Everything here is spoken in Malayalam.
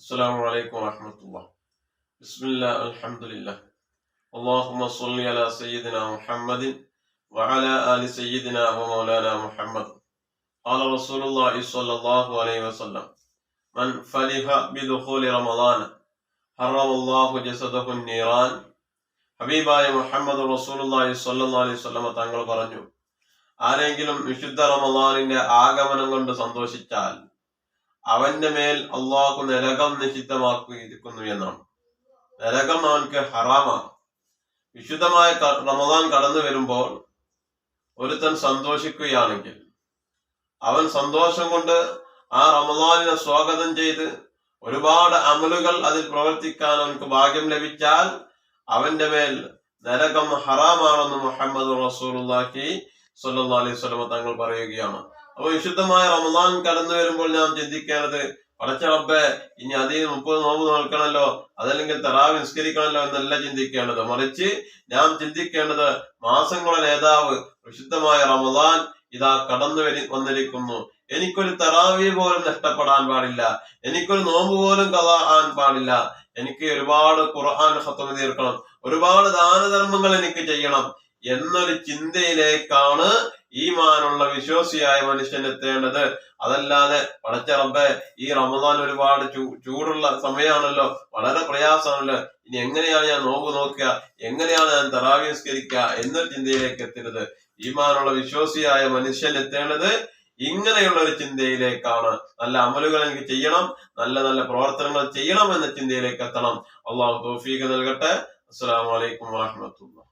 السلام عليكم ورحمة الله بسم الله الحمد لله اللهم صل على سيدنا محمد وعلى آل سيدنا ومولانا محمد قال رسول الله صلى الله عليه وسلم من فلح بدخول رمضان حرم الله جسده النيران ഹബീബായ മുഹമ്മദ് റസൂലുള്ളാഹി സ്വല്ലല്ലാഹി അലൈഹി വസല്ലമ തങ്ങൾ പറഞ്ഞു ആരെങ്കിലും വിശുദ്ധ റമദാനിന്റെ ആഗമനം കൊണ്ട് സന്തോഷിച്ചാൽ അവന്റെ മേൽ അള്ളാഹു നരകം നിഷിദ്ധമാക്കിയിരിക്കുന്നു എന്നാണ്. നരകം അവൻക്ക് ഹറാമാണ്. വിശുദ്ധമായ റമദാൻ കടന്നു വരുമ്പോൾ ഒരുത്തൻ സന്തോഷിക്കുകയാണെങ്കിൽ അവൻ സന്തോഷം കൊണ്ട് ആ റമദാനിനെ സ്വാഗതം ചെയ്ത് ഒരുപാട് അമലുകൾ അതിൽ പ്രവർത്തിക്കാൻ അവൻക്ക് ഭാഗ്യം ലഭിച്ചാൽ അവന്റെ മേൽ നരകം ഹറാമാണെന്ന് മുഹമ്മദ് റസൂലുള്ളാഹി സ്വല്ലല്ലാഹി അലൈഹി സ്വലമ തങ്ങൾ പറയുകയാണ്. അപ്പൊ വിശുദ്ധമായ റമദാൻ കടന്നു വരുമ്പോൾ നാം ചിന്തിക്കേണ്ടത് പടച്ച റബ്ബെ ഇനി അതിൽ മുപ്പത് നോമ്പ് നോക്കണല്ലോ അതല്ലെങ്കിൽ തറാവ് നിസ്കരിക്കണല്ലോ എന്നല്ല ചിന്തിക്കേണ്ടത്. മറിച്ച് നാം ചിന്തിക്കേണ്ടത് മാസങ്ങളുടെ നേതാവ് വിശുദ്ധമായ റമദാൻ ഇതാ കടന്നു വരി വന്നിരിക്കുന്നു. എനിക്കൊരു തറാവി പോലും നഷ്ടപ്പെടാൻ പാടില്ല. എനിക്കൊരു നോമ്പ് പോലും കഥ ആൻ പാടില്ല. എനിക്ക് ഒരുപാട് ഖുർആൻ ഹത്തമ തീർക്കണം ഒരുപാട് ദാനധർമ്മങ്ങൾ എനിക്ക് ചെയ്യണം എന്നൊരു ചിന്തയിലേക്കാണ് ഈമാനുള്ള വിശ്വാസിയായ മനുഷ്യൻ എത്തേണ്ടത് അതല്ലാതെ പടച്ച റബ്ബെ ഈ റമദാൻ ഒരുപാട് ചൂടുള്ള സമയമാണല്ലോ വളരെ പ്രയാസമാണല്ലോ. ഇനി എങ്ങനെയാണ് ഞാൻ നോമ്പ് നോക്കുക? എങ്ങനെയാണ് ഞാൻ തറാവിസ്കരിക്കുക എന്നൊരു ചിന്തയിലേക്ക് എത്തരുത് ഈമാനുള്ള വിശ്വാസിയായ മനുഷ്യൻ എത്തേണ്ടത് ഇങ്ങനെയുള്ള ഒരു ചിന്തയിലേക്കാണ്. നല്ല അമലുകൾ എനിക്ക് ചെയ്യണം നല്ല നല്ല പ്രവർത്തനങ്ങൾ ചെയ്യണം എന്ന ചിന്തയിലേക്ക് എത്തണം. അള്ളാഹു തൗഫീഖ് നൽകട്ടെ. അസ്സലാമു വലൈക്കും വാഹമത്തുള്ള